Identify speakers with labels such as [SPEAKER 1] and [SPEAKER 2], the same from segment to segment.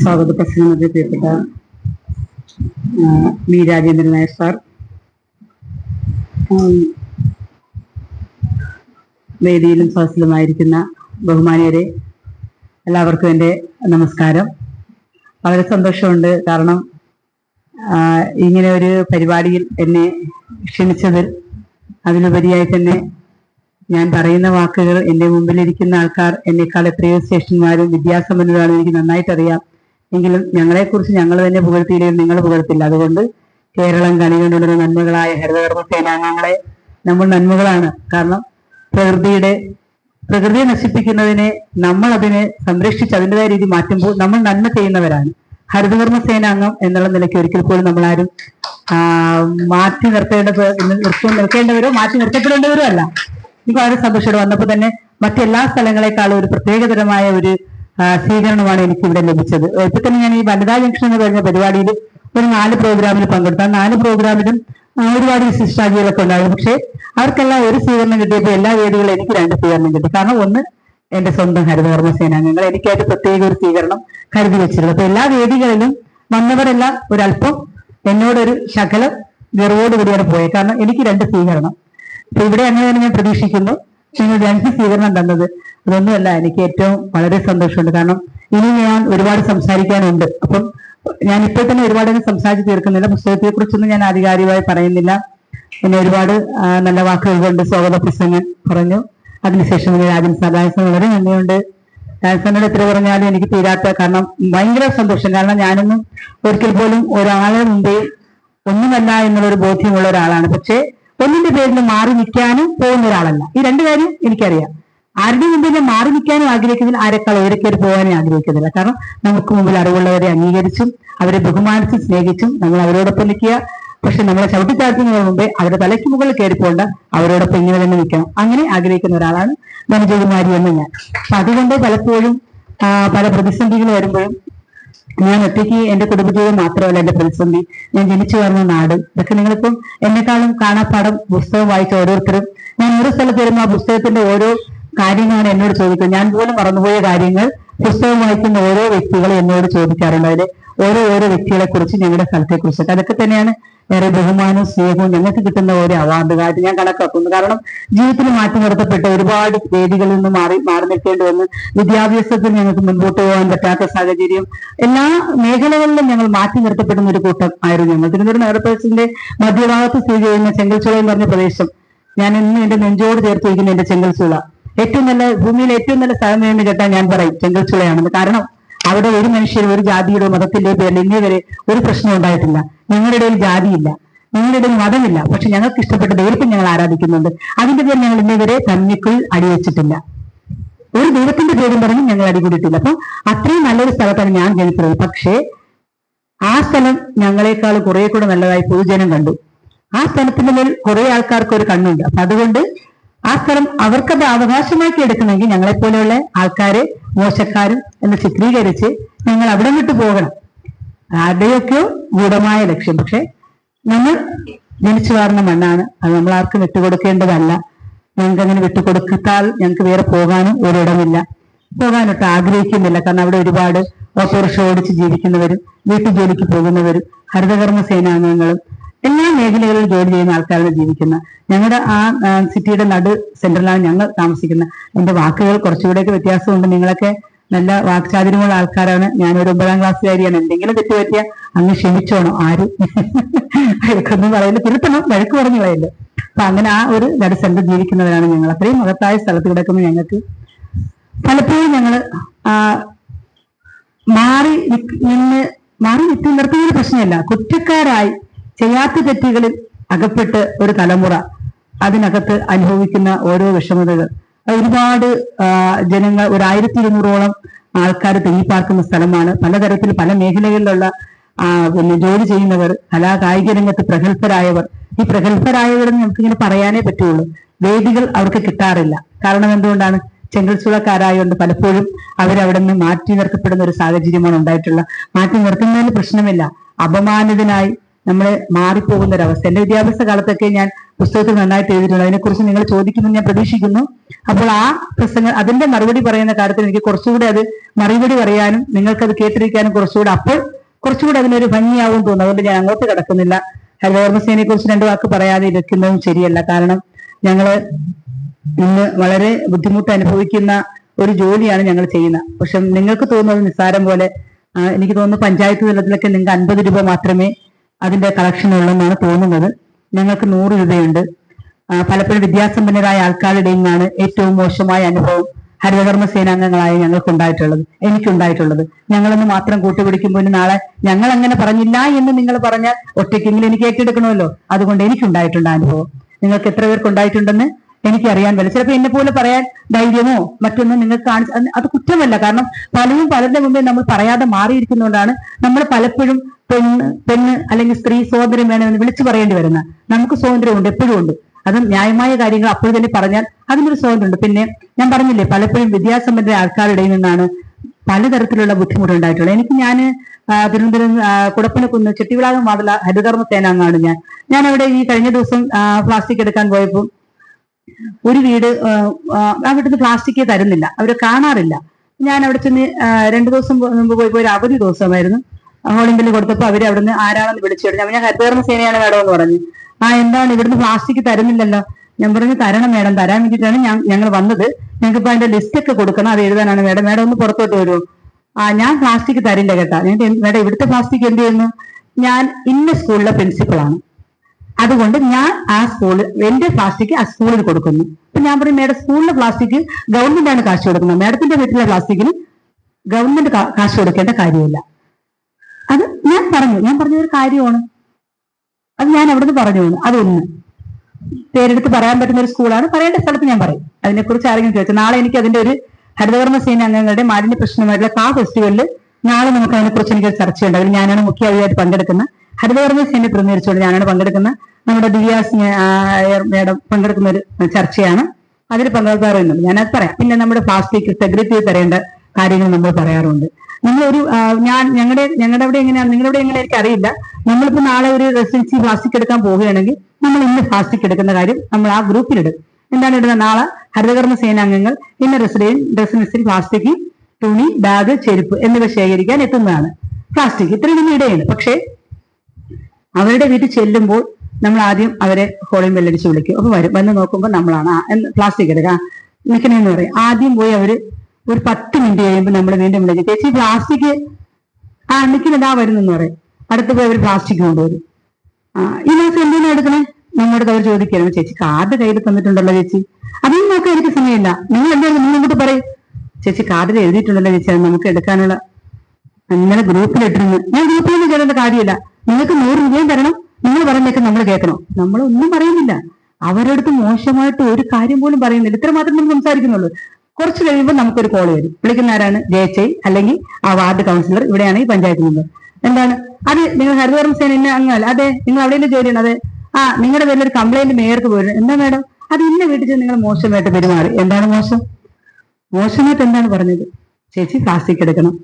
[SPEAKER 1] സ്വാഗത പ്രസംഗത്തിൽ പ്രിയപ്പെട്ട വി രാജേന്ദ്രൻ നായർ സാർ. വേദിയിലും സദസ്സിലുമായിരിക്കുന്ന ബഹുമാനിയരെ എല്ലാവർക്കും എന്റെ നമസ്കാരം. വളരെ സന്തോഷമുണ്ട് കാരണം ഇങ്ങനെ ഒരു പരിപാടിയിൽ എന്നെ ക്ഷണിച്ചതിൽ അതിലുപരിയായി തന്നെ ഞാൻ പറയുന്ന വാക്കുകൾ എന്റെ മുമ്പിലിരിക്കുന്ന ആൾക്കാർ എന്നെക്കാൾ എത്രയോ സ്റ്റേഷന്മാരും വിദ്യാസമ്പന്നരാണെന്ന് എനിക്ക് നന്നായിട്ട് അറിയാം എങ്കിലും ഞങ്ങളെക്കുറിച്ച് ഞങ്ങൾ തന്നെ പുകഴ്ത്തിയില്ലെങ്കിൽ നിങ്ങൾ പുകഴ്ത്തില്ല. അതുകൊണ്ട് കേരളം കണികൊണ്ടുള്ള നന്മകളായ ഹരിതകർമ്മ സേനാംഗങ്ങളെ നമ്മൾ നന്മകളാണ്. കാരണം പ്രകൃതിയുടെ പ്രകൃതിയെ നശിപ്പിക്കുന്നതിനെ നമ്മൾ അതിനെ സംരക്ഷിച്ച് അതിന്റെതായ രീതി മാറ്റുമ്പോൾ നമ്മൾ നന്മ ചെയ്യുന്നവരാണ്. ഹരിതകർമ്മ സേനാംഗം എന്നുള്ള നിലയ്ക്ക് ഒരിക്കൽ പോലും നമ്മളാരും മാറ്റി നിർത്തേണ്ട നിർത്തി നിൽക്കേണ്ടവരോ മാറ്റി നിർത്തപ്പെടേണ്ടവരോ അല്ല. എനിക്ക് സന്തോഷം വന്നപ്പോൾ തന്നെ മറ്റെല്ലാ സ്ഥലങ്ങളെക്കാളും ഒരു പ്രത്യേകതരമായ ഒരു സ്വീകരണമാണ് എനിക്ക് ഇവിടെ ലഭിച്ചത് ഇപ്പൊ തന്നെ ഞാൻ ഈ വനിതാ ജംഗ്ഷൻ എന്ന് പറഞ്ഞ പരിപാടിയിൽ ഒരു നാല് പ്രോഗ്രാമിൽ പങ്കെടുത്തു. നാല് പ്രോഗ്രാമിലും ഒരുപാട് വിശിഷ്ടാജികളൊക്കെ ഉണ്ടായിരുന്നു. പക്ഷേ അവർക്കെല്ലാം ഒരു സ്വീകരണം കിട്ടിയപ്പോൾ എല്ലാ വേദികളും എനിക്ക് രണ്ട് സ്വീകരണം കിട്ടി. കാരണം ഒന്ന് എന്റെ സ്വന്തം ഹരിതകർമ്മ സേനാംഗങ്ങൾ എനിക്കായിട്ട് പ്രത്യേക ഒരു സ്വീകരണം കരുതി വെച്ചിരുന്നു അപ്പൊ എല്ലാ വേദികളിലും വന്നവരെല്ലാം ഒരല്പം എന്നോടൊരു ശകലം ഗർവോടുകൂടിയാണ് പോയത്. കാരണം എനിക്ക് രണ്ട് സ്വീകരണം. അപ്പൊ ഇവിടെ അങ്ങനെ തന്നെ ഞാൻ പ്രതീക്ഷിക്കുന്നു. നിങ്ങൾ രണ്ട് സ്വീകരണം തന്നത്. അതൊന്നുമല്ല എനിക്ക് ഏറ്റവും വളരെ സന്തോഷമുണ്ട്. കാരണം ഇനി ഞാൻ ഒരുപാട് സംസാരിക്കാനുണ്ട്. അപ്പം ഞാൻ ഇപ്പോൾ തന്നെ ഒരുപാട് സംസാരിച്ച് തീർക്കുന്നില്ല. പുസ്തകത്തെ കുറിച്ചൊന്നും ഞാൻ ആധികാരികമായി പറയുന്നില്ല. പിന്നെ ഒരുപാട് നല്ല വാക്കുകൾ കൊണ്ട് സ്വാഗത പ്രസംഗം പറഞ്ഞു. അതിനുശേഷം രാജൻ സദാസൻ വളരെ നന്ദിയുണ്ട്. രാജസ്ഥാനോട് എത്ര പറഞ്ഞാലും എനിക്ക് തീരാത്ത കാരണം ഭയങ്കര സന്തോഷം. കാരണം ഞാനൊന്നും ഒരിക്കൽ പോലും ഒരാളെ മുമ്പേ ഒന്നുമല്ല എന്നുള്ളൊരു ബോധ്യമുള്ള ഒരാളാണ്. പക്ഷേ ഒന്നിന്റെ പേരിൽ മാറി നിൽക്കാനും പോകുന്ന ഒരാളല്ല. ഈ രണ്ട് കാര്യം എനിക്കറിയാം. ആരുടെ മുമ്പിൽ ഞാൻ മാറി നിൽക്കാനും ആഗ്രഹിക്കുന്നില്ല. ആരെക്കാൾ ഉയരക്കേറി പോകാനും ആഗ്രഹിക്കുന്നില്ല. കാരണം നമുക്ക് മുമ്പിൽ അറിവുള്ളവരെ അംഗീകരിച്ചും അവരെ ബഹുമാനിച്ച് സ്നേഹിച്ചും നമ്മൾ അവരോടൊപ്പം നിൽക്കുക. പക്ഷെ നമ്മളെ ചവിട്ടിത്താഴ്ത്തുന്നതിന് മുമ്പേ അവരുടെ തലയ്ക്ക് മുകളിൽ കയറിപ്പോണ്ട അവരോടൊപ്പം ഇങ്ങനെ തന്നെ നിൽക്കണം. അങ്ങനെ ആഗ്രഹിക്കുന്ന ഒരാളാണ് ധനജകുമാരി എന്ന് ഞാൻ. അപ്പൊ അതുകൊണ്ട് പലപ്പോഴും പല പ്രതിസന്ധികൾ വരുമ്പോഴും ഞാൻ ഒറ്റയ്ക്ക് എന്റെ കുടുംബജീവിതം മാത്രമല്ല എന്റെ പ്രതിസന്ധി. ഞാൻ ജനിച്ചു വന്ന നാട്. ഇതൊക്കെ നിങ്ങളിപ്പം എന്നെക്കാളും കാണാപ്പാടം പുസ്തകം വായിച്ച ഓരോരുത്തരും. ഞാൻ ഓരോ സ്ഥലത്ത് വരുമ്പോൾ ആ പുസ്തകത്തിന്റെ ഓരോ കാര്യങ്ങളാണ് എന്നോട് ചോദിക്കുന്നത് ഞാൻ പോലും മറന്നുപോയ കാര്യങ്ങൾ പുസ്തകം വായിക്കുന്ന ഓരോ വ്യക്തികളും എന്നോട് ചോദിക്കാറുണ്ട്. അതിൽ ഓരോ ഓരോ വ്യക്തികളെ കുറിച്ച് ഞങ്ങളുടെ സ്ഥലത്തെ കുറിച്ചൊക്കെ. അതൊക്കെ തന്നെയാണ് ഏറെ ബഹുമാനവും സ്നേഹവും ഞങ്ങൾക്ക് കിട്ടുന്ന ഓരോ അവാർഡുകളായിട്ട് ഞാൻ കണക്കാക്കുന്നു. കാരണം ജീവിതത്തിൽ മാറ്റി നിർത്തപ്പെട്ട ഒരുപാട് വേദികളിൽ നിന്ന് മാറി മാറി നിൽക്കേണ്ടി വന്ന് വിദ്യാഭ്യാസത്തിൽ ഞങ്ങൾക്ക് മുൻപോട്ട് പോകാൻ പറ്റാത്ത സാഹചര്യം എല്ലാ മേഖലകളിലും ഞങ്ങൾ മാറ്റി നിർത്തപ്പെടുന്ന ഒരു കൂട്ടം ആയിരുന്നു ഞങ്ങൾ. തിരുവനന്തപുരം നഗരപ്രദേശത്തിന്റെ മധ്യഭാഗത്ത് സ്ഥിതി ചെയ്യുന്ന ചെങ്കൽച്ചുള എന്ന് പറഞ്ഞ പ്രദേശം. ഞാൻ ഇന്ന് എന്റെ നെഞ്ചോട് ചേർത്ത് വയ്ക്കുന്ന എന്റെ ചെങ്കൽച്ചുള. ഏറ്റവും നല്ല ഭൂമിയിൽ ഏറ്റവും നല്ല സ്ഥലം വേണ്ടി കേട്ടാൽ ഞാൻ പറയും ചെങ്കൽച്ചുളയാണെന്ന്. കാരണം അവിടെ ഒരു മനുഷ്യരും ഒരു ജാതിയുടെ മതത്തിന്റെ പേരിൽ ഇന്നേ വരെ ഒരു പ്രശ്നം ഉണ്ടായിട്ടില്ല. ഞങ്ങളുടെ ഇടയിൽ ജാതിയില്ല. നിങ്ങളുടെ ഇടയിൽ മതമില്ല. പക്ഷെ ഞങ്ങൾക്ക് ഇഷ്ടപ്പെട്ട ദൈവത്തെ ഞങ്ങൾ ആരാധിക്കുന്നുണ്ട്. അതിന്റെ പേര് ഞങ്ങൾ ഇന്നേ വരെ തന്നിക്കുൾ അടിവെച്ചിട്ടില്ല. ഒരു ദൈവത്തിന്റെ പേരും പറഞ്ഞ് ഞങ്ങൾ അടികൂടിയിട്ടില്ല. അപ്പൊ അത്രയും നല്ലൊരു സ്ഥലത്താണ് ഞാൻ ജനിച്ചത് പക്ഷേ ആ സ്ഥലം ഞങ്ങളെക്കാൾ കുറെ കൂടെ നല്ലതായി പൊതുജനം കണ്ടു. ആ സ്ഥലത്തിന്റെ മേൽ കുറെ ആൾക്കാർക്ക് ഒരു കണ്ണുണ്ട്. അപ്പൊ അതുകൊണ്ട് ആ സ്ഥലം അവർക്കത് അവകാശമാക്കി എടുക്കണമെങ്കിൽ ഞങ്ങളെപ്പോലെയുള്ള ആൾക്കാരെ മോശക്കാരും എന്ന് ചിത്രീകരിച്ച് ഞങ്ങൾ അവിടെ വിട്ടു പോകണം. ആരുടെയൊക്കെയോ ഗൂഢമായ ലക്ഷ്യം. പക്ഷെ നമ്മൾ ജനിച്ചു വാർന്ന മണ്ണാണ്. അത് നമ്മൾ ആർക്കും വിട്ടുകൊടുക്കേണ്ടതല്ല. ഞങ്ങൾക്ക് അങ്ങനെ വിട്ടുകൊടുത്താൽ ഞങ്ങൾക്ക് വേറെ പോകാനും ഒരിടമില്ല. പോകാനൊട്ട് ആഗ്രഹിക്കുന്നില്ല. കാരണം അവിടെ ഒരുപാട് ഓട്ടോറിക്ഷ ഓടിച്ച് ജീവിക്കുന്നവരും വീട്ടു ജോലിക്ക് പോകുന്നവരും ഹരിതകർമ്മ സേനാംഗങ്ങളും എല്ലാ മേഖലകളിൽ ജോലി ചെയ്യുന്ന ആൾക്കാരാണ് ജീവിക്കുന്നത്. ഞങ്ങളുടെ ആ സിറ്റിയുടെ നടു സെന്ററിലാണ് ഞങ്ങൾ താമസിക്കുന്നത്. എന്റെ വാക്കുകൾ കുറച്ചുകൂടെയൊക്കെ വ്യത്യാസമുണ്ട്. നിങ്ങളൊക്കെ നല്ല വാക്ചാതിരമുള്ള ആൾക്കാരാണ്. ഞാൻ ഒരു ഒമ്പതാം ക്ലാസ്സുകാരിയാണ് എന്തെങ്കിലും തെറ്റ് പറ്റിയ അങ്ങ് ക്ഷമിച്ചോണം. ആരും? വഴക്കൊന്നും പറയില്ല തിരുത്തണം വഴക്ക് പറഞ്ഞു കളയില്ല അപ്പൊ അങ്ങനെ ആ ഒരു നടു സെന്റർ ജീവിക്കുന്നവരാണ് ഞങ്ങൾ. അത്രയും മഹത്തായ സ്ഥലത്ത് കിടക്കുന്ന ഞങ്ങൾക്ക് പലപ്പോഴും ഞങ്ങൾ മാറി നിന്ന് മാറി നിർത്തുന്ന പ്രശ്നമല്ല. കുറ്റക്കാരായി ചെയ്യാത്ത തെറ്റുകളിൽ അകപ്പെട്ട് ഒരു തലമുറ അതിനകത്ത് അനുഭവിക്കുന്ന ഓരോ വിഷമതകൾ. ഒരുപാട് ജനങ്ങൾ ഒരു ആയിരത്തി ഇരുന്നൂറോളം ആൾക്കാർ തിങ്ങിപ്പാർക്കുന്ന സ്ഥലമാണ്. പലതരത്തിൽ പല മേഖലകളിലുള്ള പിന്നെ ജോലി ചെയ്യുന്നവർ കലാ കായിക രംഗത്ത് പ്രഗത്ഭരായവർ. ഈ പ്രഗത്ഭരായവരെന്ന് നമുക്കിങ്ങനെ പറയാനേ പറ്റുള്ളൂ. വേദികൾ അവർക്ക് കിട്ടാറില്ല. കാരണം എന്തുകൊണ്ടാണ്? ചെങ്കൽച്ചുളക്കാരായതുകൊണ്ട് പലപ്പോഴും അവരവിടെ നിന്ന് മാറ്റി നിർത്തപ്പെടുന്ന ഒരു സാഹചര്യമാണ് ഉണ്ടായിട്ടുള്ള. മാറ്റി നിർത്തുന്നതിന് പ്രശ്നമില്ല. അപമാനിതനായി നമ്മളെ മാറിപ്പോകുന്ന ഒരവസ്ഥ എന്റെ വിദ്യാഭ്യാസ കാലത്തൊക്കെ ഞാൻ പുസ്തകത്തിൽ നന്നായിട്ട് എഴുതിയിട്ടുണ്ട്. അതിനെക്കുറിച്ച് നിങ്ങൾ ചോദിക്കുമെന്ന് ഞാൻ പ്രതീക്ഷിക്കുന്നു. അപ്പോൾ ആ പ്രസംഗം അതിന്റെ മറുപടി പറയുന്ന കാര്യത്തിൽ എനിക്ക് കുറച്ചുകൂടി അത് മറുപടി പറയാനും നിങ്ങൾക്കത് കേട്ടിരിക്കാനും കുറച്ചുകൂടി അപ്പോൾ കുറച്ചുകൂടി അതിനൊരു ഭംഗിയാവും തോന്നുന്നു. അതുകൊണ്ട് ഞാൻ അങ്ങോട്ട് കിടക്കുന്നില്ല. ഹരിതകർമ്മസേനയെ കുറിച്ച് രണ്ട് വാക്ക് പറയാതെ ഇരിക്കുന്നതും ശരിയല്ല. കാരണം ഞങ്ങൾ ഇന്ന് വളരെ ബുദ്ധിമുട്ട് അനുഭവിക്കുന്ന ഒരു ജോലിയാണ് ഞങ്ങൾ ചെയ്യുന്നത്. പക്ഷെ നിങ്ങൾക്ക് തോന്നുന്നത് നിസ്സാരം പോലെ എനിക്ക് തോന്നുന്നു പഞ്ചായത്ത് തലത്തിലൊക്കെ നിങ്ങൾക്ക് അൻപത് രൂപ മാത്രമേ അതിന്റെ കളക്ഷൻ ഉള്ളെന്നാണ് തോന്നുന്നത്. ഞങ്ങൾക്ക് നൂറ് രൂപയുണ്ട്. പലപ്പോഴും വിദ്യാസമ്പന്നരായ ആൾക്കാരുടെ നിന്നാണ് ഏറ്റവും മോശമായ അനുഭവം ഹരിതകർമ്മ സേനാംഗങ്ങളായ ഞങ്ങൾക്ക് ഉണ്ടായിട്ടുള്ളത് എനിക്കുണ്ടായിട്ടുള്ളത്. ഞങ്ങളൊന്ന് മാത്രം കൂട്ടുപിടിക്കുമ്പോൾ നാളെ ഞങ്ങൾ അങ്ങനെ പറഞ്ഞില്ല എന്ന് നിങ്ങൾ പറഞ്ഞാൽ ഒറ്റയ്ക്കെങ്കിലും എനിക്ക് ഏറ്റെടുക്കണമല്ലോ. അതുകൊണ്ട് എനിക്കുണ്ടായിട്ടുണ്ട് അനുഭവം. നിങ്ങൾക്ക് എത്ര പേർക്ക് ഉണ്ടായിട്ടുണ്ടെന്ന് എനിക്കറിയാൻ പറ്റില്ല ചിലപ്പോൾ എന്നെ പോലെ പറയാൻ ധൈര്യമോ മറ്റൊന്നും നിങ്ങൾ കാണിച്ച അത് കുറ്റമല്ല. കാരണം പലരും പലരുടെ മുമ്പേ നമ്മൾ പറയാതെ മാറിയിരിക്കുന്നതുകൊണ്ടാണ് നമ്മൾ പലപ്പോഴും പെണ്ണ് പെണ്ണ് അല്ലെങ്കിൽ സ്ത്രീ സ്വാതന്ത്ര്യം വേണമെന്ന് വിളിച്ചു പറയേണ്ടി വരുന്ന നമുക്ക് സ്വാതന്ത്ര്യമുണ്ട് എപ്പോഴും ഉണ്ട്. അത് ന്യായമായ കാര്യങ്ങൾ അപ്പോൾ തന്നെ പറഞ്ഞാൽ അതിനൊരു സ്വാതന്ത്ര്യമുണ്ട്. പിന്നെ ഞാൻ പറഞ്ഞില്ലേ പലപ്പോഴും വിദ്യാസമ്പന്നരായ ആൾക്കാരുടെ നിന്നാണ് പലതരത്തിലുള്ള ബുദ്ധിമുട്ടുണ്ടായിട്ടുള്ളത്. എനിക്ക് ഞാൻ തിരുവനന്തപുരം കുടപ്പനക്കുന്ന് ചെട്ടിവിളാകം വാതില ഹരിതകർമ്മ സേനാംഗമാണ് ഞാൻ. ഞാൻ അവിടെ ഈ കഴിഞ്ഞ ദിവസം പ്ലാസ്റ്റിക് എടുക്കാൻ പോയപ്പോൾ ഒരു വീട് അവിടുന്ന് പ്ലാസ്റ്റിക് തരുന്നില്ല. അവർ കാണാറില്ല. ഞാൻ അവിടെ ചെന്ന് രണ്ടു ദിവസം മുമ്പ് പോയപ്പോ ഒരു അവധി ദിവസമായിരുന്നു. ഹോളിംഗ് ബില്ല് കൊടുത്തപ്പോൾ അവർ അവിടുന്ന് ആരാണെന്ന് വിളിച്ചു കഴിഞ്ഞു ഞാൻ ഹരിതകർമ്മ സേനയാണ് മേഡം എന്ന് പറഞ്ഞു. ആ എന്താണ്? ഇവിടുന്ന് പ്ലാസ്റ്റിക് തരുന്നില്ലല്ലോ. ഞാൻ പറഞ്ഞു തരണം മേഡം തരാൻ വേണ്ടിയിട്ടാണ് ഞാൻ ഞങ്ങൾ വന്നത്. ഞങ്ങൾക്ക് ഇപ്പൊ അതിന്റെ ലിസ്റ്റ് ഒക്കെ കൊടുക്കണം. അത് എഴുതാനാണ് മേഡം. മേഡം ഒന്ന് പുറത്തോട്ട് വരുമോ ആ ഞാൻ പ്ലാസ്റ്റിക് തരില്ല കേട്ടാ. മേഡം ഇവിടുത്തെ പ്ലാസ്റ്റിക് എന്ത് ചെയ്യുന്നു? ഞാൻ ഇന്ന സ്കൂളിലെ പ്രിൻസിപ്പളാണ് അതുകൊണ്ട് ഞാൻ ആ സ്കൂളിൽ എന്റെ പ്ലാസ്റ്റിക് ആ സ്കൂളിൽ കൊടുക്കുന്നു. അപ്പൊ ഞാൻ പറയും മേഡം സ്കൂളിലെ പ്ലാസ്റ്റിക് ഗവൺമെന്റ് ആണ് കാശ് കൊടുക്കുന്നത്. മേഡത്തിന്റെ വീട്ടിലെ പ്ലാസ്റ്റിക്കിന് ഗവൺമെന്റ് കാശ് കൊടുക്കേണ്ട കാര്യമില്ല. അത് ഞാൻ പറഞ്ഞു. ഞാൻ പറഞ്ഞൊരു കാര്യമാണ്. അത് ഞാൻ അവിടുന്ന് പറഞ്ഞു. അതൊന്ന് പേരെടുത്ത് പറയാൻ പറ്റുന്ന ഒരു സ്കൂളാണ് പറയേണ്ട സ്ഥലത്ത് ഞാൻ പറയും. അതിനെക്കുറിച്ച് ആരെങ്കിലും ചോദിച്ചു നാളെ എനിക്ക് അതിന്റെ ഒരു ഹരിതകർമ്മ സേന അംഗങ്ങളുടെ മാലിന്യ പ്രശ്നമായിട്ടുള്ള കാ ഫെസ്റ്റിവലിൽ നാളെ നമുക്ക് അതിനെക്കുറിച്ച് എനിക്ക് ചർച്ചയുണ്ട്. അതിൽ ഞാനാണ് മുഖ്യ അതിയായിട്ട് പങ്കെടുക്കുന്ന ഹരിതകർമ്മ സേനയെ പ്രതിനിധിച്ചുകൊണ്ട് ഞാനാണ് പങ്കെടുക്കുന്ന നമ്മുടെ ദിവ്യാസ് മേഡം പങ്കെടുക്കുന്ന ഒരു ചർച്ചയാണ്. അതിൽ പങ്കെടുക്കാറുണ്ട്. ഞാനത് പറയാം. പിന്നെ നമ്മുടെ പ്ലാസ്റ്റിക് സെഗ്രിറ്റി തരേണ്ട കാര്യങ്ങൾ നമ്മൾ പറയാറുണ്ട്. നിങ്ങൾ ഒരു ഞാൻ ഞങ്ങളുടെ ഞങ്ങളുടെ അവിടെ എങ്ങനെയാണ് നിങ്ങളുടെ എങ്ങനെ എനിക്ക് അറിയില്ല. നമ്മളിപ്പോ നാളെ ഒരു റെസിഡൻസി പ്ലാസ്റ്റിക് എടുക്കാൻ പോവുകയാണെങ്കിൽ നമ്മൾ ഇന്ന് പ്ലാസ്റ്റിക് എടുക്കുന്ന കാര്യം നമ്മൾ ആ ഗ്രൂപ്പിലിടും. എന്താണ് ഇടുന്നത്? നാളെ ഹരിതകർമ്മ സേനാംഗങ്ങൾ ഇന്ന് റെസിഡൻ റെസിഡൻസിൽ പ്ലാസ്റ്റിക് തുണി ബാഗ് ചെരുപ്പ് എന്നിവ ശേഖരിക്കാൻ എത്തുന്നതാണ്. പ്ലാസ്റ്റിക് ഇത്രയും ഇടയാണ് പക്ഷേ അവരുടെ വീട്ടിൽ ചെല്ലുമ്പോൾ നമ്മൾ ആദ്യം അവരെ ഹോളിൽ ബെല്ലടിച്ച് വിളിക്കും. അപ്പൊ വരും. വന്ന് നോക്കുമ്പോൾ നമ്മളാണ് പ്ലാസ്റ്റിക് എടുക്കുക നിൽക്കണെന്ന് പറയും. ആദ്യം പോയി അവർ ഒരു പത്ത് മിനിറ്റ് കഴിയുമ്പോൾ നമ്മൾ വീണ്ടും വിളിക്കും. ചേച്ചി പ്ലാസ്റ്റിക് ആ നിൽക്കുന്നതാ വരുന്നെന്ന് പറയും. അടുത്ത് പോയി അവർ പ്ലാസ്റ്റിക് കൊണ്ടുവരും. ഈ മാസം എന്തിനാ എടുക്കണേ? നമ്മുടെ അവർ ചോദിക്കുകയാണ്. ചേച്ചി കാർഡ് കയ്യിൽ തന്നിട്ടുണ്ടല്ലോ ചേച്ചി. അതൊന്നും നോക്കാൻ എനിക്ക് സമയമില്ല. നിങ്ങൾ എന്തായാലും നിങ്ങൾ ഇങ്ങോട്ട് പറയും. ചേച്ചി കാർഡിൽ എഴുതിയിട്ടുണ്ടല്ലോ ചേച്ചി അത് നമുക്ക് എടുക്കാനുള്ള ഇന്നലെ ഗ്രൂപ്പിലിട്ടിരുന്നു ഞാൻ ഗ്രൂപ്പിൽ നിന്ന് ചേരേണ്ട കാര്യമില്ല. നിങ്ങൾക്ക് നൂറ് രൂപയും തരണം. നിങ്ങൾ പറയുന്നതൊക്കെ നമ്മൾ കേൾക്കണം. നമ്മളൊന്നും പറയുന്നില്ല. അവരടുത്ത് മോശമായിട്ട് ഒരു കാര്യം പോലും പറയുന്നില്ല. ഇത്ര മാത്രം നമ്മൾ സംസാരിക്കുന്നുള്ളൂ. കുറച്ച് കഴിയുമ്പോൾ നമുക്കൊരു കോൾ വരും. വിളിക്കുന്ന ആരാണ്? ജയച്ചൈ അല്ലെങ്കിൽ ആ വാർഡ് കൗൺസിലർ ഇവിടെയാണ് ഈ പഞ്ചായത്ത് മെമ്പർ എന്താണ്? അത് നിങ്ങൾ ഹരിതകർമ്മ സേന എന്നെ അങ്ങല്ല അതെ നിങ്ങൾ അവിടെ ജോലിയാണ് അതെ ആ നിങ്ങളുടെ പേരിൽ ഒരു കംപ്ലൈന്റ് മേയർക്ക് പോയിരുന്നു. എന്താ മേഡം അത് ഇന്ന വീട്ടിൽ നിങ്ങൾ മോശമായിട്ട് പെരുമാറി? എന്താണ് മോശം? മോശമായിട്ട് എന്താണ് പറഞ്ഞത്? ചേച്ചി പ്ലാസ്റ്റിക് എടുക്കണം.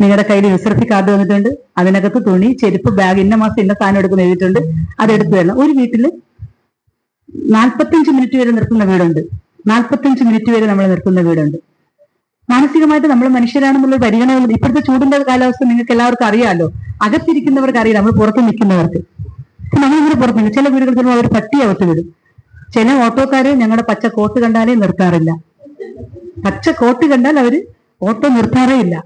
[SPEAKER 1] നിങ്ങളുടെ കയ്യിൽ യൂസർഫി കാർഡ് വന്നിട്ടുണ്ട്. അതിനകത്ത് തുണി ചെരുപ്പ് ബാഗ് ഇന്ന മാസം ഇന്ന സാധനം എടുക്കുന്ന എഴുതിയിട്ടുണ്ട്. അത് എടുത്തു തരണം. ഒരു വീട്ടിൽ നാൽപ്പത്തഞ്ച് മിനിറ്റ് വരെ നിർത്തുന്ന വീടുണ്ട്. നാൽപ്പത്തഞ്ച് മിനിറ്റ് വരെ നമ്മൾ നിർത്തുന്ന വീടുണ്ട്. മാനസികമായിട്ട് നമ്മൾ മനുഷ്യരാണെന്നുള്ള പരിഗണന ഇപ്പോഴത്തെ ചൂടിന്റെ കാലാവസ്ഥ നിങ്ങൾക്ക് എല്ലാവർക്കും അറിയാമല്ലോ അകത്തിരിക്കുന്നവർക്ക് അറിയാം നമ്മൾ പുറത്ത് നിൽക്കുന്നവർക്ക്. നമ്മളിങ്ങനെ പുറത്ത് നിൽക്കും. ചില വീടുകൾ ചിലപ്പോൾ അവർ പട്ടി അകത്ത് വിടും ചില ഓട്ടോക്കാരെ ഞങ്ങളുടെ പച്ച കോട്ട് കണ്ടാലേ നിർത്താറില്ല. പച്ച കോട്ട് കണ്ടാൽ അവർ ഓട്ടോ നിർത്താറേ ഇല്ല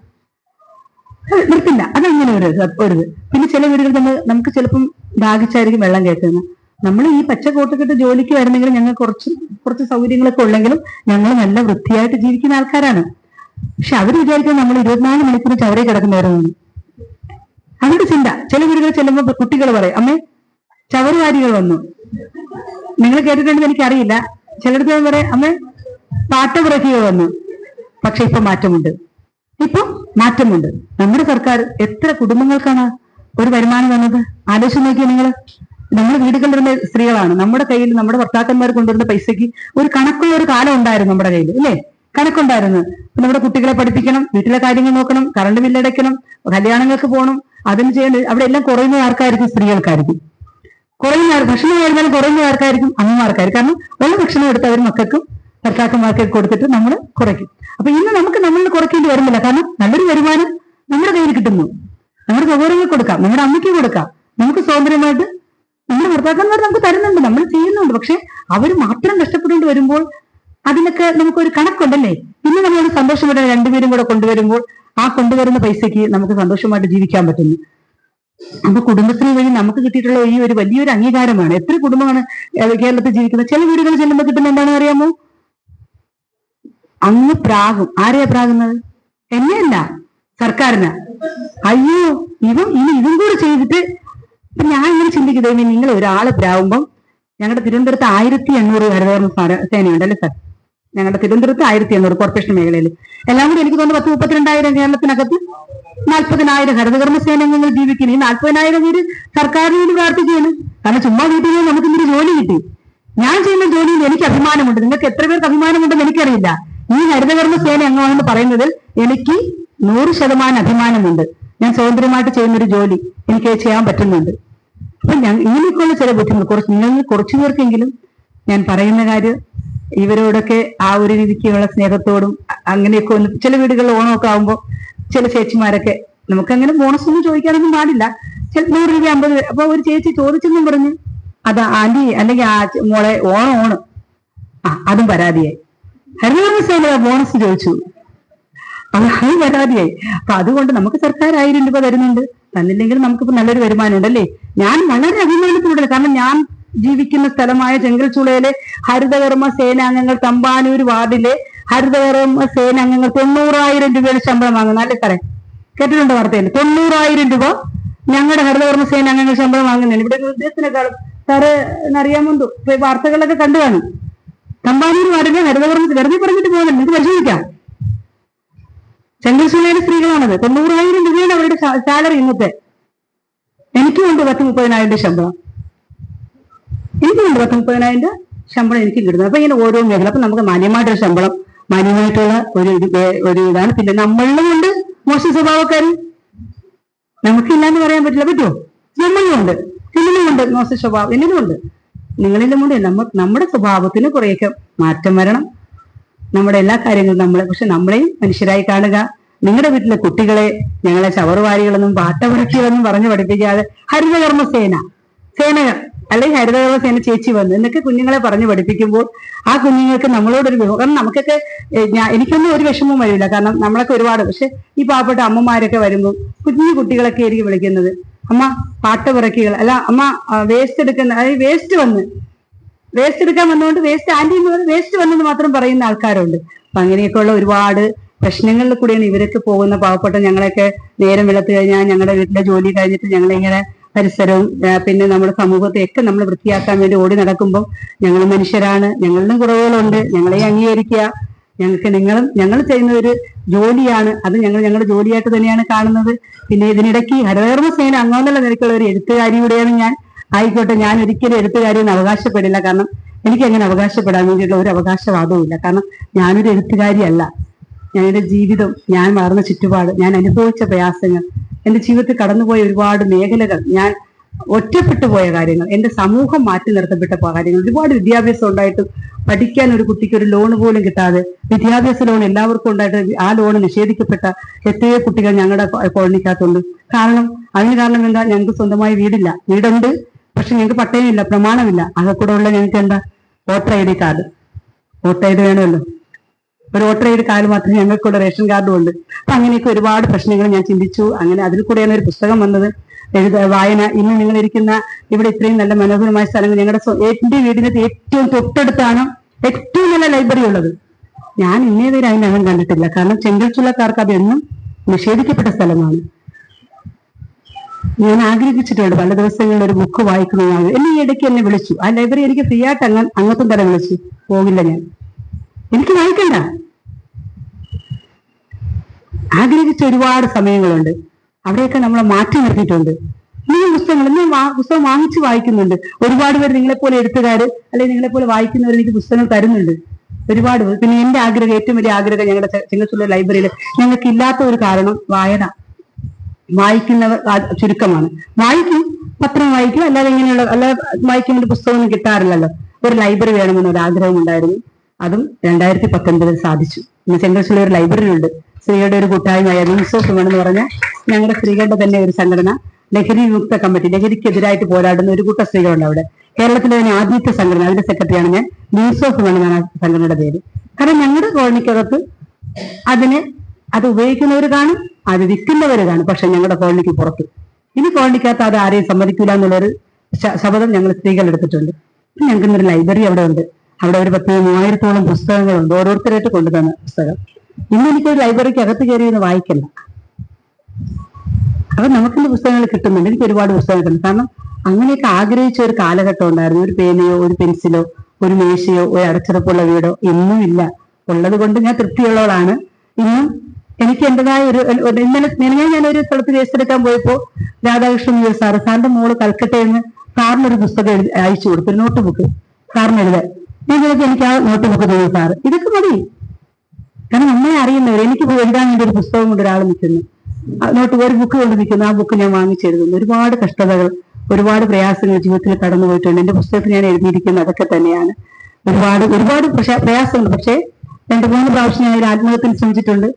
[SPEAKER 1] നിർത്തില്ല. അതങ്ങനെ ഒരു ഒരു. പിന്നെ ചില വീടുകൾ നമ്മൾ നമുക്ക് ചിലപ്പം ദാഹിച്ചായിരിക്കും വെള്ളം കയറ്റുന്നത് നമ്മൾ ഈ പച്ച കോട്ടൊക്കെ ജോലിക്ക് വരണമെങ്കിലും ഞങ്ങൾ കുറച്ച് കുറച്ച് സൗകര്യങ്ങളൊക്കെ ഉള്ളെങ്കിലും ഞങ്ങൾ നല്ല വൃത്തിയായിട്ട് ജീവിക്കുന്ന ആൾക്കാരാണ്. പക്ഷെ അവർ വിചാരിക്കുന്നത് നമ്മൾ ഇരുപത്തിനാല് മണിക്കൂർ ചവറേ കിടക്കുന്നവരാണ്. അവരുടെ ചിന്ത. ചില വീടുകളിൽ ചെല്ലുമ്പോൾ കുട്ടികൾ പറയും അമ്മേ ചവറുകാരികൾ വന്നു. നിങ്ങൾ കേട്ടിട്ടുണ്ടെന്ന് എനിക്കറിയില്ല. ചിലടത്ത് പറയാം അമ്മേ പാട്ടപുറക്കികൾ വന്നു. പക്ഷെ ഇപ്പൊ മാറ്റമുണ്ട്. ഇപ്പൊ മാറ്റമുണ്ട്. നമ്മുടെ സർക്കാർ എത്ര കുടുംബങ്ങൾക്കാണ് ഒരു വരുമാനം വന്നത് ആലോചിച്ച് നോക്കിയാൽ നിങ്ങൾ നമ്മൾ വീടുകളിലുള്ള സ്ത്രീകളാണ്. നമ്മുടെ കയ്യിൽ നമ്മുടെ ഭർത്താക്കന്മാർ കൊണ്ടുവരുന്ന പൈസയ്ക്ക് ഒരു കണക്കുള്ള ഒരു കാലം ഉണ്ടായിരുന്നു നമ്മുടെ കയ്യിൽ അല്ലേ കണക്കുണ്ടായിരുന്നു. നമ്മുടെ കുട്ടികളെ പഠിപ്പിക്കണം വീട്ടിലെ കാര്യങ്ങൾ നോക്കണം കറണ്ട് ബില്ലടയ്ക്കണം കല്യാണങ്ങൾക്ക് പോകണം അതിന് ചെയ്യേണ്ടത് അവിടെ എല്ലാം കുറയുന്ന ആർക്കായിരിക്കും? സ്ത്രീകൾക്കായിരിക്കും. കുറയുന്ന ഭക്ഷണം കഴിഞ്ഞാലും കുറയുന്ന ആർക്കായിരിക്കും? അമ്മമാർക്കായിരിക്കും. കാരണം ഉള്ള ഭക്ഷണം എടുത്ത് അവർ മക്കൾക്കും ഭർത്താക്കന്മാർക്കൊക്കെ കൊടുത്തിട്ട് നമ്മൾ കുറയ്ക്കും. അപ്പൊ ഇന്ന് നമുക്ക് നമ്മൾ കുറയ്ക്കേണ്ടി വരുന്നില്ല. കാരണം നല്ലൊരു വരുമാനം നമ്മുടെ കയ്യിൽ കിട്ടുന്നു. നമ്മുടെ സൗകര്യങ്ങൾ കൊടുക്കാം. നമ്മുടെ അമ്മയ്ക്ക് കൊടുക്കാം. നമുക്ക് സ്വാതന്ത്ര്യമായിട്ട് നമ്മുടെ ഭർത്താക്കന്മാർ നമുക്ക് തരുന്നുണ്ട്. നമ്മൾ ചെയ്യുന്നുണ്ട്. പക്ഷെ അവർ മാത്രം കഷ്ടപ്പെട്ടുകൊണ്ട് വരുമ്പോൾ അതിനൊക്കെ നമുക്കൊരു കണക്കുണ്ടല്ലേ? ഇന്ന് നമ്മളോട് സന്തോഷമായിട്ട് രണ്ടുപേരും കൂടെ കൊണ്ടുവരുമ്പോൾ ആ കൊണ്ടുവരുന്ന പൈസയ്ക്ക് നമുക്ക് സന്തോഷമായിട്ട് ജീവിക്കാൻ പറ്റുന്നു. അപ്പൊ കുടുംബത്തിന് വഴി നമുക്ക് കിട്ടിയിട്ടുള്ള ഈ ഒരു വലിയൊരു അംഗീകാരമാണ്. എത്ര കുടുംബമാണ് കേരളത്തിൽ ജീവിക്കുന്നത് ചില വീടുകളിൽ ചെല്ലുമ്പോൾ കിട്ടുന്ന എന്താണെന്ന് അറിയാമോ? അങ്ങ് പ്രാകും. ആരെയാ പ്രാകുന്നത്? എന്നെയല്ല സർക്കാരിന്. അയ്യോ ഇവ ഇനി ഇതും കൂടെ ചെയ്തിട്ട് ഇപ്പൊ ഞാൻ ഇങ്ങനെ ചിന്തിക്കുന്നത് നിങ്ങൾ ഒരാൾ പ്രാവുമ്പം ഞങ്ങളുടെ തിരുവനന്തപുരത്ത് ആയിരത്തി എണ്ണൂറ് ഹരിതകർമ്മ സേനയുണ്ട് അല്ലേ സാർ ഞങ്ങളുടെ തിരുവനന്തപുരത്ത് ആയിരത്തി എണ്ണൂറ് കോർപ്പറേഷൻ മേഖലയിൽ എല്ലാം കൂടി എനിക്ക് തോന്നുന്നു പത്ത് മുപ്പത്തിരണ്ടായിരം കേരളത്തിനകത്ത് നാൽപ്പതിനായിരം ഹരിതകർമ്മ സേനങ്ങൾ ജീവിക്കുന്നു. ഈ നാൽപ്പതിനായിരം പേര് സർക്കാരിന് വേണ്ടി പ്രാർത്ഥിക്കുകയാണ്. കാരണം ചുമ്മാ വീട്ടിൽ നിന്ന് നമുക്ക് ഇന്നൊരു ജോലി കിട്ടി. ഞാൻ ചെയ്യുന്ന ജോലിയിൽ എനിക്ക് അഭിമാനമുണ്ട്. നിങ്ങൾക്ക് എത്ര പേർക്ക് അഭിമാനമുണ്ടെന്ന് എനിക്കറിയില്ല. ഈ ഹരിതകർമ്മ സേന അംഗമാണെന്ന് പറയുന്നതിൽ എനിക്ക് നൂറ് ശതമാനം അഭിമാനമുണ്ട്. ഞാൻ സ്വതന്ത്രമായിട്ട് ചെയ്യുന്ന ഒരു ജോലി എനിക്ക് ചെയ്യാൻ പറ്റുന്നുണ്ട്. അപ്പൊ ഞാൻ ഇങ്ങനെയൊക്കെയുള്ള ചില ബുദ്ധിമുട്ട് കുറച്ച് നിങ്ങൾ കുറച്ചു പേർക്കെങ്കിലും ഞാൻ പറയുന്ന കാര്യം ഇവരോടൊക്കെ ആ ഒരു രീതിക്കുള്ള സ്നേഹത്തോടും അങ്ങനെയൊക്കെ ഒന്ന് ചില വീടുകളിൽ ഓണമൊക്കെ ആകുമ്പോൾ ചില ചേച്ചിമാരൊക്കെ നമുക്കങ്ങനെ ബോണസ് ഒന്നും ചോദിക്കാനൊന്നും പാടില്ല. ചില നൂറ് രൂപ അമ്പത് രൂപ അപ്പൊ ഒരു ചേച്ചി ചോദിച്ചെന്നും പറഞ്ഞ് അത് ആന്റി അല്ലെങ്കിൽ ആ മോളെ ഓണം ഓണം. ആ അതും പരാതിയായി. ഹരിതകർമ്മ സേന ബോണസ് ചോദിച്ചു. അത് പരാതിയായി അപ്പൊ അതുകൊണ്ട് നമുക്ക് സർക്കാർ ആയിരം രൂപ തരുന്നുണ്ട്. തന്നില്ലെങ്കിൽ നമുക്കിപ്പോ നല്ലൊരു വരുമാനം ഉണ്ടല്ലേ ഞാൻ വളരെ അഭിമാനത്തോടെ കാരണം ഞാൻ ജീവിക്കുന്ന സ്ഥലമായ ചെങ്കൽച്ചുളയിലെ ഹരിതകർമ്മ സേനാംഗങ്ങൾ തമ്പാനൂർ വാർഡിലെ ഹരിതകർമ്മ സേനാംഗങ്ങൾ തൊണ്ണൂറായിരം രൂപയുടെ ശമ്പളം വാങ്ങുന്നു. അല്ലേ സാറേ? കേട്ടിട്ടുണ്ടോ വാർത്തയിൽ തൊണ്ണൂറായിരം രൂപ ഞങ്ങളുടെ ഹരിതകർമ്മ സേനാംഗങ്ങൾ ശമ്പളം വാങ്ങുന്നതാണ്. ഇവിടെ ഉദ്ദേശത്തിനേക്കാളും സാറ് അറിയാമോ വാർത്തകളൊക്കെ കണ്ടു കാണും. തമ്പാനൂർ വെറുതെ ഹരിതകർമ്മ വെറുതെ പറഞ്ഞിട്ട് പോകുന്നുണ്ട് നിങ്ങൾക്ക് പരിശോധിക്കാം. ചെങ്കൽസുലയിലെ സ്ത്രീകളാണത്. തൊണ്ണൂറായിരം രൂപയാണ് അവരുടെ സാലറി ഇന്നത്തെ. എനിക്കും ഉണ്ട് പത്ത് മുപ്പതിനായിരം ശമ്പളം. എനിക്കും ഉണ്ട് പത്ത് മുപ്പതിനായിരം ശമ്പളം എനിക്ക് കിട്ടുന്നത്. അപ്പൊ ഇങ്ങനെ ഓരോ മേഖല. അപ്പൊ നമുക്ക് മാന്യമായിട്ടൊരു ശമ്പളം മാന്യമായിട്ടുള്ള ഒരു ഒരു ഇതാണ്. പിന്നെ നമ്മളിലും ഉണ്ട്. മോശം സ്വഭാവക്കാര്. നമുക്കില്ലാന്ന് പറയാൻ പറ്റില്ല. പറ്റുമോ നമ്മളിലും ഉണ്ട്. നിങ്ങളിലും ഉണ്ട്. മോശം സ്വഭാവം. എന്നിലും ഉണ്ട് മുന്നേ നമ്മ നമ്മുടെ സ്വഭാവത്തിന് കുറേയൊക്കെ മാറ്റം വരണം. നമ്മുടെ എല്ലാ കാര്യങ്ങളും നമ്മളെ പക്ഷെ നമ്മളെയും മനുഷ്യരായി കാണുക. നിങ്ങളുടെ വീട്ടിലെ കുട്ടികളെ ഞങ്ങളെ ചവറുവാരികളൊന്നും പാട്ടപുരക്കികളൊന്നും പറഞ്ഞു പഠിപ്പിക്കാതെ ഹരിതകർമ്മ സേന സേനകൾ അല്ലെങ്കിൽ ഹരിതകർമ്മ സേന ചേച്ചി വന്നു എന്നൊക്കെ കുഞ്ഞുങ്ങളെ പറഞ്ഞു പഠിപ്പിക്കുമ്പോൾ ആ കുഞ്ഞുങ്ങൾക്ക് നമ്മളോടൊരു കാരണം നമുക്കൊക്കെ എനിക്കൊന്നും ഒരു വിഷമവും വരില്ല. കാരണം നമ്മളൊക്കെ ഒരുപാട് പക്ഷെ ഈ പാവപ്പെട്ട അമ്മമാരൊക്കെ വരുമ്പോൾ കുഞ്ഞു കുട്ടികളൊക്കെ ആയിരിക്കും വിളിക്കുന്നത്. അമ്മ പാട്ടപിറക്കികൾ അല്ല അമ്മ വേസ്റ്റ് എടുക്കുന്ന അതായത് വേസ്റ്റ് വന്ന്. വേസ്റ്റ് എടുക്കാൻ വന്നുകൊണ്ട് വേസ്റ്റ് ആന്റി വേസ്റ്റ് വന്നെന്ന് മാത്രം പറയുന്ന ആൾക്കാരുണ്ട്. അപ്പൊ അങ്ങനെയൊക്കെയുള്ള ഒരുപാട് പ്രശ്നങ്ങളിൽ കൂടിയാണ് ഇവരൊക്കെ പോകുന്ന പാവപ്പെട്ട ഞങ്ങളൊക്കെ നേരം വെളുത്തു കഴിഞ്ഞാൽ ഞങ്ങളുടെ വീട്ടിലെ ജോലി കഴിഞ്ഞിട്ട് ഞങ്ങളിങ്ങനെ പരിസരവും പിന്നെ നമ്മുടെ സമൂഹത്തെ ഒക്കെ നമ്മൾ വൃത്തിയാക്കാൻ വേണ്ടി ഓടി നടക്കുമ്പോൾ ഞങ്ങൾ മനുഷ്യരാണ് ഞങ്ങളിലും കുറവുകളുണ്ട് ഞങ്ങളെ അംഗീകരിക്കുക ഞങ്ങൾക്ക് നിങ്ങളും ഞങ്ങൾ ചെയ്യുന്ന ഒരു ജോലിയാണ്. അത് ഞങ്ങൾ ഞങ്ങളുടെ ജോലിയായിട്ട് തന്നെയാണ് കാണുന്നത്. പിന്നെ ഇതിനിടയ്ക്ക് ഹരിതകർമ്മ സേന അംഗമെന്നുള്ള നിലയ്ക്കുള്ള ഒരു എഴുത്തുകാരി കൂടെയാണ് ഞാൻ. ആയിക്കോട്ടെ ഞാൻ ഒരിക്കലും എഴുത്തുകാരി എന്ന് അവകാശപ്പെടില്ല. കാരണം എനിക്ക് അങ്ങനെ അവകാശപ്പെടാൻ വേണ്ടിയിട്ടുള്ള ഒരു അവകാശവാദവും ഇല്ല. കാരണം ഞാനൊരു എഴുത്തുകാരിയല്ല. ഞങ്ങളുടെ ജീവിതം ഞാൻ മാറുന്ന ചുറ്റുപാട് ഞാൻ അനുഭവിച്ച പ്രയാസങ്ങൾ എന്റെ ജീവിതത്തിൽ കടന്നുപോയ ഒരുപാട് മേഖലകൾ ഞാൻ ഒറ്റപ്പെട്ടു പോയ കാര്യങ്ങൾ. എന്റെ സമൂഹം മാറ്റി നിർത്തപ്പെട്ട കാര്യങ്ങൾ. ഒരുപാട് വിദ്യാഭ്യാസം ഉണ്ടായിട്ടും പഠിക്കാൻ ഒരു കുട്ടിക്ക് ഒരു ലോൺ പോലും കിട്ടാതെ വിദ്യാഭ്യാസ ലോൺ എല്ലാവർക്കും ഉണ്ടായിട്ട് ആ ലോൺ നിഷേധിക്കപ്പെട്ട എത്രയോ കുട്ടികൾ ഞങ്ങളുടെ കോളനിക്കകത്തുണ്ട്. കാരണം അതിന് കാരണം എന്താ? ഞങ്ങൾക്ക് സ്വന്തമായി വീടില്ല. വീടുണ്ട്. പക്ഷെ ഞങ്ങൾക്ക് പട്ടയമില്ല. പ്രമാണമില്ല. അതൊക്കെ ഉള്ള ഞങ്ങൾക്ക് എന്താ? Voter I D card. Voter I D വേണമല്ലോ. ഒരു വോട്ടർ ഐ ഡി കാർഡ് മാത്രമേ ഞങ്ങൾക്കുള്ള റേഷൻ കാർഡും ഉണ്ട്. അപ്പൊ അങ്ങനെയൊക്കെ ഒരുപാട് പ്രശ്നങ്ങൾ ഞാൻ ചിന്തിച്ചു. അങ്ങനെ അതിൽ കൂടെയാണ് ഒരു പുസ്തകം വന്നത്. എഴുത വായന ഇന്ന് നിങ്ങൾ ഇരിക്കുന്ന ഇവിടെ ഇത്രയും നല്ല മനോഹരമായ സ്ഥലങ്ങൾ ഞങ്ങളുടെ എന്റെ വീടിന്റെ ഏറ്റവും തൊട്ടടുത്താണ് ഏറ്റവും നല്ല ലൈബ്രറി ഉള്ളത്. ഞാൻ ഇന്നേ വരെ അതിനകം കണ്ടിട്ടില്ല. കാരണം ചെങ്കൽച്ചുള്ളക്കാർക്ക് അതെന്നും നിഷേധിക്കപ്പെട്ട സ്ഥലമാണ്. ഞാൻ ആഗ്രഹിച്ചിട്ടുണ്ട് പല ദിവസങ്ങളിൽ ഒരു ബുക്ക് വായിക്കുന്നതാണ് എന്നെ ഈ ഇടയ്ക്ക് എന്നെ വിളിച്ചു. ആ ലൈബ്രറി എനിക്ക് ഫ്രീ ആയിട്ട് അങ്ങ അങ്ങത്തും തരം വിളിച്ചു. പോകില്ല ഞാൻ. എനിക്ക് വായിക്കണ്ട. ആഗ്രഹിച്ച ഒരുപാട് സമയങ്ങളുണ്ട്. അവിടെയൊക്കെ നമ്മളെ മാറ്റി നിർത്തിയിട്ടുണ്ട്. നിങ്ങൾ പുസ്തകങ്ങൾ ഇന്ന് പുസ്തകം വാങ്ങിച്ച് വായിക്കുന്നുണ്ട്. ഒരുപാട് പേര് നിങ്ങളെപ്പോലെ എഴുത്തുകാർ അല്ലെങ്കിൽ നിങ്ങളെ പോലെ വായിക്കുന്നവർ എനിക്ക് പുസ്തകങ്ങൾ തരുന്നുണ്ട്. ഒരുപാട്. പിന്നെ എന്റെ ആഗ്രഹം ഏറ്റവും വലിയ ആഗ്രഹം ഞങ്ങളുടെ ചെങ്ങച്ചുള്ള ലൈബ്രറിയിൽ ഞങ്ങൾക്ക് ഇല്ലാത്ത ഒരു കാരണം വായന. വായിക്കുന്നവർ ചുരുക്കമാണ്. വായിക്കും പത്രം വായിക്കും അല്ലാതെ ഇങ്ങനെയുള്ള അല്ലാതെ വായിക്കുന്ന പുസ്തകമൊന്നും കിട്ടാറില്ലല്ലോ. ഒരു ലൈബ്രറി വേണമെന്നൊരു ആഗ്രഹം ഉണ്ടായിരുന്നു അതും രണ്ടായിരത്തി പത്തൊൻപതിൽ സാധിച്ചു. ഇന്ന് ചെങ്കൽശ്ശേരി ഒരു ലൈബ്രറി ഉണ്ട് സ്ത്രീകളുടെ ഒരു കൂട്ടായ്മയായ യൂസഫ് എന്ന് പറഞ്ഞ ഞങ്ങളുടെ സ്ത്രീകളുടെ തന്നെ ഒരു സംഘടന ലഹരി വിമുക്ത കമ്മിറ്റി ലഹരിക്കെതിരായിട്ട് പോരാടുന്ന ഒരു കൂട്ടം സ്ത്രീകളുണ്ട് അവിടെ. കേരളത്തിലെ തന്നെ ആദ്യത്തെ സംഘടന അതിന്റെ സെക്രട്ടറിയാണ് ഞാൻ. യൂസഫ് എന്നാണ് സംഘടനയുടെ പേര്. കാരണം ഞങ്ങളുടെ കോളനിക്കകത്ത് അതിന് അത് ഉപയോഗിക്കുന്നവർ കാണും അത് വിൽക്കുന്നവർ കാണും പക്ഷെ ഞങ്ങളുടെ കോളനിക്ക് പുറത്ത്. ഇനി കോളനിക്കകത്ത് അത് ആരെയും സമ്മതിക്കില്ല എന്നുള്ളൊരു ശബദം ഞങ്ങൾ സ്ത്രീകൾ എടുത്തിട്ടുണ്ട്. ഞങ്ങൾക്ക് ഇന്നൊരു ലൈബ്രറി അവിടെ ഉണ്ട്. അവിടെ ഒരു പത്ത് മൂവായിരത്തോളം പുസ്തകങ്ങളുണ്ട്. ഓരോരുത്തരായിട്ട് കൊണ്ടുതന്ന പുസ്തകം. ഇന്ന് എനിക്കൊരു ലൈബ്രറിക്ക് അകത്ത് കയറി ഒന്ന് വായിക്കണ്ട. അപ്പൊ നമുക്കിന്ന് പുസ്തകങ്ങൾ കിട്ടുന്നുണ്ട്? എനിക്ക് ഒരുപാട് പുസ്തകങ്ങൾ കിട്ടുന്നു കാരണം അങ്ങനെയൊക്കെ ആഗ്രഹിച്ച ഒരു കാലഘട്ടം ഉണ്ടായിരുന്നു. ഒരു പേനയോ ഒരു പെൻസിലോ ഒരു മേശയോ ഒരു അടച്ചിറപ്പുള്ള വീടോ ഒന്നും ഇല്ല. ഉള്ളത് കൊണ്ട് ഞാൻ തൃപ്തിയുള്ളവളാണ്. ഇന്നും എനിക്ക് എന്റേതായ ഒരു ഇന്നലെ ഞാൻ ഒരു സ്ഥലത്ത് കേസെടുക്കാൻ പോയപ്പോ രാധാകൃഷ്ണൻ ഉയ്യർ സാറ് സാറിന്റെ മോൾ കൽക്കട്ടയിൽ നിന്ന് സാറിനൊരു പുസ്തകം എഴുതി അയച്ചു കൊടുത്തു നോട്ട് ബുക്ക് സാറിന് എഴുതാൻ. ചോദിച്ചു എനിക്ക് ആ നോട്ട് ബുക്ക് തന്നു സാറ്? ഇതൊക്കെ മതി. കാരണം നമ്മളെ അറിയുന്നവർ എനിക്ക് എഴുതാൻ വേണ്ടി ഒരു പുസ്തകം കൊണ്ട് ഒരാൾ നിൽക്കുന്നു. അതിനോട്ട് ഒരു ബുക്ക് കൊണ്ട് നിൽക്കുന്നു ആ ബുക്ക് ഞാൻ വാങ്ങിച്ചെഴുതുന്നു ഒരുപാട് കഷ്ടതകൾ ഒരുപാട് പ്രയാസങ്ങൾ ജീവിതത്തിൽ കടന്നു പോയിട്ടുണ്ട്. എന്റെ പുസ്തകത്തിൽ ഞാൻ എഴുതിയിരിക്കുന്നത് അതൊക്കെ തന്നെയാണ്. ഒരുപാട് ഒരുപാട് പ്രയാസമുണ്ട് പക്ഷേ രണ്ട് മൂന്ന് പ്രാവശ്യം ഞാൻ ഒരു ആത്മഹത്യന് ശ്രമിച്ചിട്ടുണ്ട്.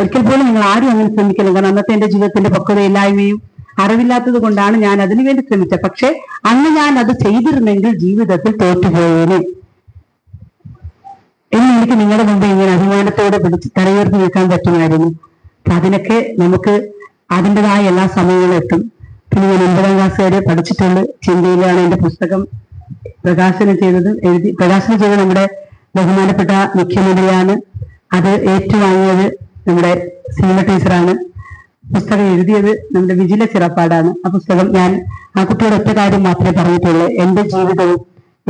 [SPEAKER 1] ഒരിക്കൽ പോലും നിങ്ങൾ ആരും അങ്ങനെ ശ്രമിക്കില്ല കാരണം അന്നത്തെ എന്റെ ജീവിതത്തിന്റെ പക്വതയില്ലായ്മയും അറിവില്ലാത്തത് കൊണ്ടാണ് ഞാൻ അതിനു വേണ്ടി ശ്രമിച്ചത്. പക്ഷെ അന്ന് ഞാൻ അത് ചെയ്തിരുന്നെങ്കിൽ ജീവിതത്തിൽ തോറ്റുപോയേനെ. ഇനി എനിക്ക് നിങ്ങളുടെ മുമ്പ് ഇങ്ങനെ അഭിമാനത്തോടെ പിടിച്ച് തലയുയർത്തി നിൽക്കാൻ പറ്റുമായിരുന്നു. അപ്പൊ അതിനൊക്കെ നമുക്ക് അതിന്റെതായ എല്ലാ സമയങ്ങളും എത്തും. പിന്നെ ഞാൻ ഒൻപതാം ക്ലാസ് വരെ പഠിച്ചിട്ടുള്ള ചിന്തയിലാണ് എന്റെ പുസ്തകം പ്രകാശനം ചെയ്തത് എഴുതി പ്രകാശനം ചെയ്ത നമ്മുടെ ബഹുമാനപ്പെട്ട മുഖ്യമന്ത്രിയാണ്. അത് ഏറ്റുവാങ്ങിയത് നമ്മുടെ സീമ ടീച്ചറാണ്. പുസ്തകം എഴുതിയത് നമ്മുടെ വിജില ചിറപ്പാടാണ്. ആ പുസ്തകം ഞാൻ ആ കുട്ടിയുടെ ഒറ്റ കാര്യം മാത്രമേ പറഞ്ഞിട്ടുള്ളൂ. എന്റെ ജീവിതവും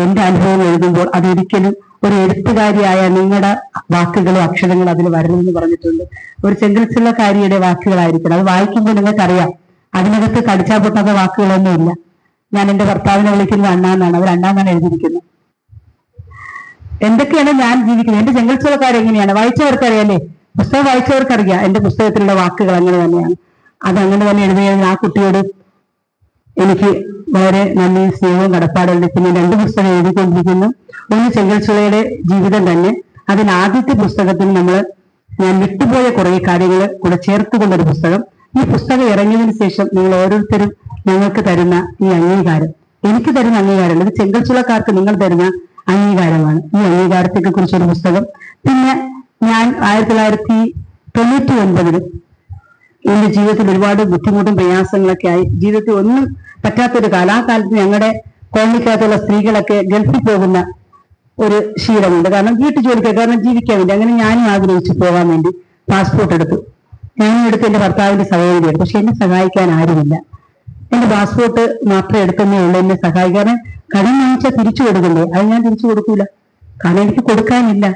[SPEAKER 1] എന്റെ അനുഭവം എഴുതുമ്പോൾ അതൊരിക്കലും ഒരു എഴുത്തുകാരിയായ നിങ്ങളുടെ വാക്കുകളും അക്ഷരങ്ങളും അതിൽ വരണമെന്ന് പറഞ്ഞിട്ടുണ്ട്. ഒരു ചെങ്കൽച്ചുള്ളക്കാരിയുടെ വാക്കുകളായിരിക്കണം. അത് വായിക്കുമ്പോൾ നിങ്ങൾക്കറിയാം. അതിനകത്ത് കടിച്ചാൽ പൊട്ടാത്ത വാക്കുകളൊന്നുമില്ല ഞാൻ എന്റെ ഭർത്താവിനെ വിളിക്കുന്നത് അണ്ണാന്നാണ്. അവർ അണ്ണാന്നാണ് എഴുതിയിരിക്കുന്നത്. എന്തൊക്കെയാണ് ഞാൻ ജീവിക്കുന്നത്? എന്റെ ചെങ്കൽച്ചുള്ളക്കാർ എങ്ങനെയാണ്? വായിച്ചവർക്കറിയാലേ പുസ്തകം വായിച്ചവർക്കറിയാം. എന്റെ പുസ്തകത്തിലുള്ള വാക്കുകൾ അങ്ങനെ തന്നെയാണ്. അത് അങ്ങനെ തന്നെ എഴുതിയ ആ കുട്ടിയോട് എനിക്ക് വളരെ നന്ദി സ്നേഹവും കടപ്പാടുണ്ട് പിന്നെ രണ്ട് പുസ്തകം എഴുതിക്കൊണ്ടിരിക്കുന്നു. ഒന്ന് ചെങ്കൽച്ചുളയുടെ ജീവിതം തന്നെ. അതിൽ ആദ്യത്തെ പുസ്തകത്തിൽ നമ്മൾ ഞാൻ വിട്ടുപോയ കുറെ കാര്യങ്ങൾ കൂടെ ചേർത്തുകൊണ്ടൊരു പുസ്തകം. ഈ പുസ്തകം ഇറങ്ങിയതിനു ശേഷം നിങ്ങൾ ഓരോരുത്തരും ഞങ്ങൾക്ക് തരുന്ന ഈ അംഗീകാരം. എനിക്ക് തരുന്ന അംഗീകാരമല്ല ഇത് ചെങ്കൽച്ചുളക്കാർക്ക് നിങ്ങൾ തരുന്ന അംഗീകാരമാണ്. ഈ അംഗീകാരത്തെ കുറിച്ചൊരു പുസ്തകം. പിന്നെ ഞാൻ ആയിരത്തി തൊള്ളായിരത്തി തൊണ്ണൂറ്റി ഒൻപതിൽ എന്റെ ജീവിതത്തിൽ ഒരുപാട് ബുദ്ധിമുട്ടും പ്രയാസങ്ങളൊക്കെ ആയി. ജീവിതത്തിൽ ഒന്നും പറ്റാത്തൊരു കാലം ആ കാലത്ത് ഞങ്ങളുടെ കോളനിക്കകത്തുള്ള സ്ത്രീകളൊക്കെ ഗൾഫിൽ പോകുന്ന ഒരു ശീലമുണ്ട്. കാരണം വീട്ടു ജോലിക്ക് കാരണം ജീവിക്കാൻ വേണ്ടി. അങ്ങനെ ഞാനും ആഗ്രഹിച്ചു പോകാൻ വേണ്ടി പാസ്പോർട്ട് എടുത്തു. ഞാനും എടുത്ത് എന്റെ ഭർത്താവിന്റെ സഹോദരി എടുത്തു. പക്ഷെ എന്നെ സഹായിക്കാൻ ആരുമില്ല. എന്റെ പാസ്പോർട്ട് മാത്രമേ എടുക്കുന്നേ ഉള്ളൂ എന്നെ സഹായിക്കാൻ. കടം വാങ്ങിച്ചാൽ തിരിച്ചു കൊടുക്കണ്ടേ? അത് ഞാൻ തിരിച്ചു കൊടുക്കൂല. കാരണം എനിക്ക് കൊടുക്കാനില്ല.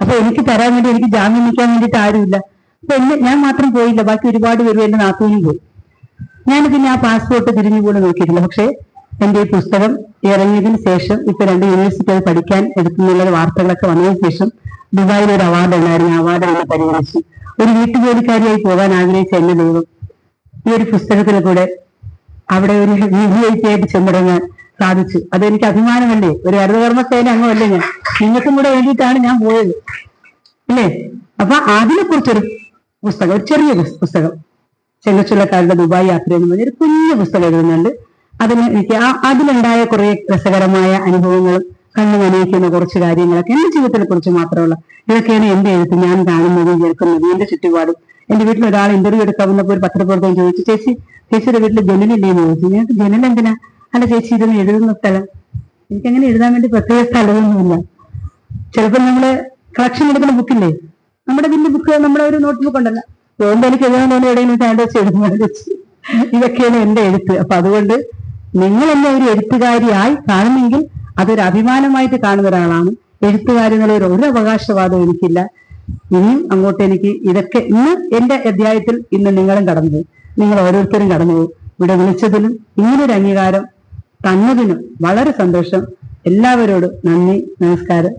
[SPEAKER 1] അപ്പൊ എനിക്ക് തരാൻ വേണ്ടി എനിക്ക് ജാമ്യം നിൽക്കാൻ വേണ്ടിയിട്ട് ആരുമില്ല. എന്നെ ഞാൻ മാത്രം പോയില്ല ബാക്കി ഒരുപാട് പേര് എന്റെ നാത്തൂനും പോയി. ഞാൻ പിന്നെ ആ പാസ്പോർട്ട് തിരിഞ്ഞു പോലും നോക്കിയിട്ടില്ല. പക്ഷേ എന്റെ ഈ പുസ്തകം ഇറങ്ങിയതിന് ശേഷം ഇപ്പൊ രണ്ട് യൂണിവേഴ്സിറ്റി അത് പഠിക്കാൻ എടുക്കുന്നുള്ള വാർത്തകളൊക്കെ വന്നതിന് ശേഷം ദുബായിൽ ഒരു അവാർഡ് ഉണ്ടായിരുന്നു. അവാർഡ് എന്നെ പരിഗണിച്ചു ഒരു വീട്ടുജോലിക്കാരിയായി പോകാൻ ആഗ്രഹിച്ച എന്നെ ദൈവം ഈ ഒരു പുസ്തകത്തിന് കൂടെ അവിടെ ഒരു വി ചെന്നിടങ്ങാൻ സാധിച്ചു. അതെനിക്ക് അഭിമാനമല്ലേ? ഒരു ഹരിതകർമ്മ സേന അംഗമല്ലേ ഞാൻ? നിങ്ങൾക്കും കൂടെ വേണ്ടിയിട്ടാണ് ഞാൻ പോയത്. അല്ലേ? അപ്പൊ അതിനെ കുറിച്ചൊരു പുസ്തകം ഒരു ചെറിയ പുസ്- പുസ്തകം. ചെങ്ങച്ചുള്ളക്കാരുടെ ദുബായ് യാത്ര എന്ന് പറഞ്ഞ ഒരു കുഞ്ഞു പുസ്തകം എഴുതുന്നുണ്ട്. അതിന് എനിക്ക് ആ അതിലുണ്ടായ കുറെ രസകരമായ അനുഭവങ്ങളും കണ്ണു നനയിക്കുന്ന കുറച്ച് കാര്യങ്ങളൊക്കെ എന്റെ ജീവിതത്തിനെ കുറിച്ച് മാത്രമുള്ള ഇതൊക്കെയാണ് എന്റെ എഴുത്ത്. ഞാൻ കാണുന്നതും കേൾക്കുന്നതും എന്റെ ചുറ്റുപാടും. എന്റെ വീട്ടിൽ ഒരാൾ ഇന്റർവ്യൂ എടുക്കാൻ വന്നപ്പോൾ ഒരു പത്രപ്രവർത്തകൻ ചോദിച്ചു ചേച്ചി ചേച്ചിയുടെ വീട്ടിൽ ജനലില്ലേ എന്ന് ചോദിച്ചു. ഞങ്ങൾക്ക് ജനൽ എന്തിനാ അല്ല ചേച്ചി ഇതൊന്ന് എഴുതുന്ന സ്ഥലം. എനിക്ക് അങ്ങനെ എഴുതാൻ വേണ്ടി പ്രത്യേക സ്ഥലമൊന്നുമില്ല. ചിലപ്പോൾ നമ്മൾ കളക്ഷൻ എടുക്കുന്ന ബുക്കില്ലേ നമ്മുടെ വലിയ ബുക്ക് നമ്മുടെ ഒരു നോട്ട് ബുക്ക് ഉണ്ടല്ലോ എനിക്ക് എഴുതാൻ എവിടെയെങ്കിലും വെച്ച്. എഴുതുന്നത് ഇതൊക്കെയാണ് എന്റെ എഴുത്ത്. അപ്പൊ അതുകൊണ്ട് നിങ്ങൾ എന്നെ ഒരു എഴുത്തുകാരിയായി കാണുമെങ്കിൽ അതൊരു അഭിമാനമായിട്ട് കാണുന്ന ഒരാളാണ്. എഴുത്തുകാരി ഒരു അവകാശവാദം എനിക്കില്ല. ഇനിയും അങ്ങോട്ട് എനിക്ക് ഇതൊക്കെ ഇന്ന് എന്റെ അധ്യായത്തിൽ ഇന്ന് നിങ്ങളും കടന്നു നിങ്ങൾ ഓരോരുത്തരും കടന്നുപോയി ഇവിടെ വിളിച്ചതിലും ഇങ്ങനൊരു അംഗീകാരം തന്നതിനും വളരെ സന്തോഷം. എല്ലാവരോടും നന്ദി നമസ്കാരം.